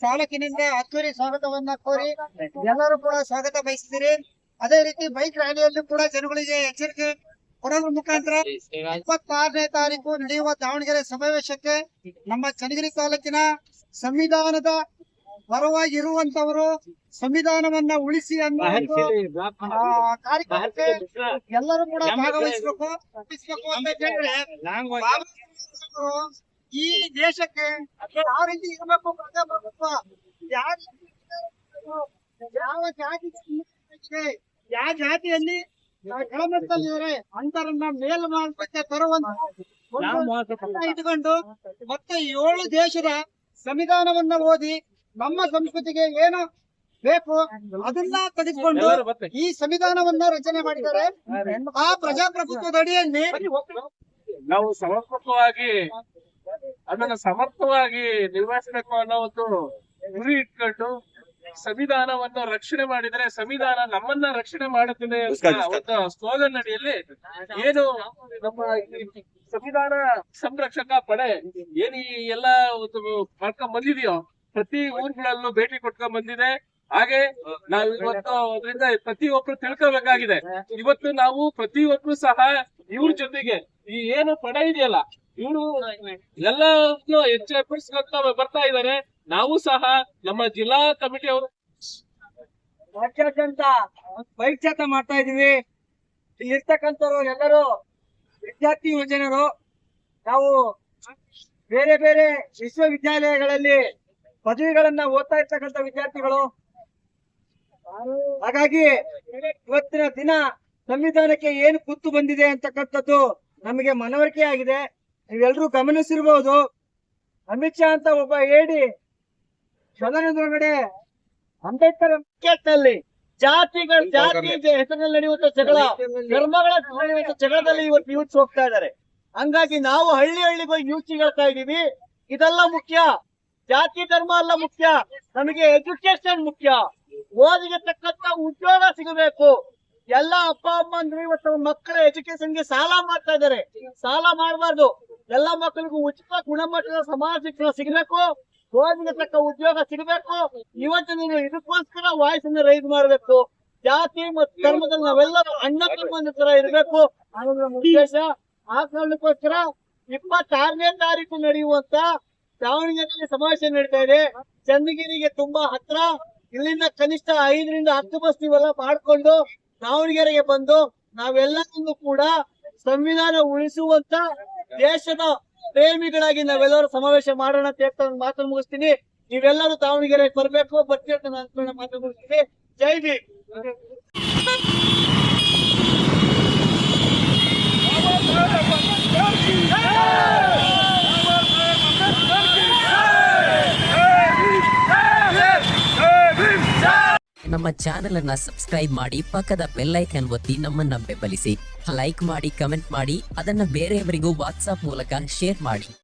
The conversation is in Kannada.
ಚಾಲಕಿನಿಂದ ಅದ್ದೂರಿ ಸ್ವಾಗತವನ್ನ ಕೋರಿ ಎಲ್ಲರೂ ಕೂಡ ಸ್ವಾಗತ ಬಯಸಿದಿರಿ ಅದೇ ರೀತಿ ಬೈಕ್ ರ್ಯಾಲಿಯಲ್ಲೂ ಕೂಡ ಜನಗಳಿಗೆ ಎಚ್ಚರಿಕೆ ಕೊಡೋದ್ರ ಮುಖಾಂತರ ಇಪ್ಪತ್ತಾರನೇ ತಾರೀಕು ನಡೆಯುವ ದಾವಣಗೆರೆ ಸಮಾವೇಶಕ್ಕೆ ನಮ್ಮ ಚನ್ನಗಿರಿ ತಾಲೂಕಿನ ಸಂವಿಧಾನದ ಪರವಾಗಿ ಇರುವಂತವರು ಸಂವಿಧಾನವನ್ನ ಉಳಿಸಿ ಅನ್ನೋ ಕಾರ್ಯಕ್ರಮಕ್ಕೆ ಎಲ್ಲರೂ ಕೂಡ ಭಾಗವಹಿಸಬೇಕು ಅಂತ ಹೇಳಿದ್ರೆ ಈ ದೇಶಕ್ಕೆ ಯಾವ ರೀತಿ ಇರಬೇಕು ಪ್ರಜಾಪ್ರಭುತ್ವ ಯಾವ ಯಾವ ಜಾತಿ ಯಾವ ಜಾತಿಯಲ್ಲಿ ಕೆಳಮಟ್ಟದಲ್ಲಿದ್ದಾರೆ ಅಂತರನ್ನ ಮೇಲ್ ಮಾಡಕ್ಕೆ ತರುವಂತ ಒಂದು ಪಟ್ಟ ಇಟ್ಕೊಂಡು ಮತ್ತೆ ಏಳು ದೇಶದ ಸಂವಿಧಾನವನ್ನ ಓದಿ ನಮ್ಮ ಸಂಸ್ಕೃತಿಗೆ ಏನು ಬೇಕು ಅದನ್ನ ತೆಗೆದುಕೊಂಡು ಈ ಸಂವಿಧಾನವನ್ನ ರಚನೆ ಮಾಡಿದ್ದಾರೆ. ಆ ಪ್ರಜಾಪ್ರಭುತ್ವದ ಅಡಿಯಲ್ಲಿ ನಾವು ಸಮರ್ಪಕವಾಗಿ ಅದನ್ನ ಸಮರ್ಥವಾಗಿ ನಿರ್ವಹಿಸಬೇಕು ಅನ್ನೋ ಒಂದು ಗುರಿ ಇಟ್ಕೊಂಡು ಸಂವಿಧಾನವನ್ನು ರಕ್ಷಣೆ ಮಾಡಿದರೆ ಸಂವಿಧಾನ ನಮ್ಮನ್ನ ರಕ್ಷಣೆ ಮಾಡುತ್ತಿದೆ ಒಂದು ಸ್ಲೋಗನ್ ಅಡಿಯಲ್ಲಿ ಏನು ನಮ್ಮ ಈ ಸಂವಿಧಾನ ಸಂರಕ್ಷಕ ಪಡೆ ಏನ್ ಈ ಎಲ್ಲ ಮಾಡ್ಕೊಂಡ್ ಬಂದಿದೆಯೋ ಪ್ರತಿ ಊರುಗಳಲ್ಲೂ ಭೇಟಿ ಕೊಟ್ಕೊಂಡ್ ಬಂದಿದೆ. ಹಾಗೆ ನಾವು ಇವತ್ತು ಅದರಿಂದ ಪ್ರತಿಯೊಬ್ರು ತಿಳ್ಕೋಬೇಕಾಗಿದೆ. ಇವತ್ತು ನಾವು ಪ್ರತಿಯೊಬ್ರು ಸಹ ಇವ್ರ ಜೊತೆಗೆ ಈ ಏನು ಪಡೆ ಇದೆಯಲ್ಲ ಇವರು ಎಲ್ಲವನ್ನು ಎಚ್ಚರಿಸ್ಕೊಂತ ಬರ್ತಾ ಇದ್ದಾರೆ. ನಾವು ಸಹ ನಮ್ಮ ಜಿಲ್ಲಾ ಕಮಿಟಿ ಅವರು ರಾಜ್ಯಾದ್ಯಂತ ಬೈಕ್ ಮಾಡ್ತಾ ಇದೀವಿ ಇರ್ತಕ್ಕಂಥವ್ರು ಎಲ್ಲರೂ ವಿದ್ಯಾರ್ಥಿ ಯುವಜನರು ನಾವು ಬೇರೆ ಬೇರೆ ವಿಶ್ವವಿದ್ಯಾಲಯಗಳಲ್ಲಿ ಪದವಿಗಳನ್ನ ಓದ್ತಾ ಇರ್ತಕ್ಕಂಥ ವಿದ್ಯಾರ್ಥಿಗಳು. ಹಾಗಾಗಿ ಇವತ್ತಿನ ದಿನ ಸಂವಿಧಾನಕ್ಕೆ ಏನು ಕುತ್ತು ಬಂದಿದೆ ಅಂತಕ್ಕಂಥದ್ದು ನಮಗೆ ಮನವರಿಕೆ ಆಗಿದೆ ನೀವೆಲ್ಲರೂ ಗಮನಿಸಿರ್ಬೋದು. ಅಮಿತ್ ಶಾ ಅಂತ ಒಬ್ಬ ಹೇಳಿ ಸದನದೊಳಗಡೆ ಅಂಬೇಡ್ಕರ್ ಕೇಳ್ತಲ್ಲಿ ಜಾತಿಗಳ ಜಾತಿ ಹೆಸರಿನಲ್ಲಿ ನಡೆಯುವಂತ ಜಗಳ ಧರ್ಮಗಳ ಜಗಳದಲ್ಲಿ ಇವತ್ತು ಯೂತ್ಸ್ ಹೋಗ್ತಾ ಇದ್ದಾರೆ. ಹಂಗಾಗಿ ನಾವು ಹಳ್ಳಿ ಹಳ್ಳಿಗೆ ಹೋಗಿ ಯೂತ್ ಹೇಳ್ತಾ ಇದೀವಿ ಇದೆಲ್ಲ ಮುಖ್ಯ. ಜಾತಿ ಧರ್ಮ ಅಲ್ಲ ಮುಖ್ಯ. ನಮಗೆ ಎಜುಕೇಶನ್ ಮುಖ್ಯ. ಓದಿಗೆ ತಕ್ಕಂತ ಉದ್ಯೋಗ ಸಿಗಬೇಕು. ಎಲ್ಲ ಅಪ್ಪ ಅಮ್ಮ ಅಂದ್ರೆ ಇವತ್ತು ಮಕ್ಕಳ ಎಜುಕೇಶನ್ ಎಜುಕೇಶನ್ಗೆ ಸಾಲ ಮಾಡ್ತಾ ಇದ್ದಾರೆ. ಸಾಲ ಮಾಡಬಾರ್ದು. ಎಲ್ಲ ಮಕ್ಕಳಿಗೂ ಉಚಿತ ಗುಣಮಟ್ಟದ ಸಮಾಜ ಶಿಕ್ಷಣ ಸಿಗಬೇಕು. ಓದಿಗೆ ತಕ್ಕ ಉದ್ಯೋಗ ಸಿಗಬೇಕು. ಇವತ್ತು ನೀನು ಇದಕ್ಕೋಸ್ಕರ ವಾಯ್ಸ್ ಅನ್ನ ರೈಸ್ ಮಾಡಬೇಕು. ಜಾತಿ ಮತ್ತು ಧರ್ಮದಲ್ಲಿ ನಾವೆಲ್ಲರೂ ಅಣ್ಣ ತರ ಇರಬೇಕು ಅನ್ನೋದು ನಮ್ಮ ಉದ್ದೇಶ. ಆ ಕಾರಣಕ್ಕೋಸ್ಕರ ಇಪ್ಪತ್ತಾರನೇ ತಾರೀಕು ನಡೆಯುವಂತ ದಾವಣಗೆರೆಯಲ್ಲಿ ಸಮಾವೇಶ ನಡೀತಾ ಇದೆ. ಚಂದಗಿರಿಗೆ ತುಂಬಾ ಹತ್ರ. ಇಲ್ಲಿಂದ ಕನಿಷ್ಠ ಐದರಿಂದ ಹತ್ತು ಬಸ್ ನೀವೆಲ್ಲ ಮಾಡ್ಕೊಂಡು ದಾವಣಗೆರೆಗೆ ಬಂದು ನಾವೆಲ್ಲರನ್ನು ಕೂಡ ಸಂವಿಧಾನ ಉಳಿಸುವಂತ ದೇಶದ ಪ್ರೇಮಿಗಳಾಗಿ ನಾವೆಲ್ಲರೂ ಸಮಾವೇಶ ಮಾಡೋಣ ಅಂತ ಹೇಳ್ತಾ ಮುಗಿಸ್ತೀನಿ. ನೀವೆಲ್ಲರೂ ದಾವಣಗೆರೆ ಬರ್ಬೇಕು. ಬರ್ತೀವಿ ಅಂತ ಮಾತು ಮುಗಿಸ್ತೀನಿ. ಜೈ ಭೀಮ್. ನಮ್ಮ ಚಾನೆಲ್ ಅನ್ನ ಸಬ್ಸ್ಕ್ರೈಬ್ ಮಾಡಿ, ಪಕ್ಕದ ಬೆಲ್ಲೈಕನ್ ಒತ್ತಿ ನಮ್ಮನ್ನ ಬೆಂಬಲಿಸಿ. ಲೈಕ್ ಮಾಡಿ ಕಮೆಂಟ್ ಮಾಡಿ, ಅದನ್ನ ಬೇರೆಯವರಿಗೂ ವಾಟ್ಸ್ಆಪ್ ಮೂಲಕ ಶೇರ್ ಮಾಡಿ.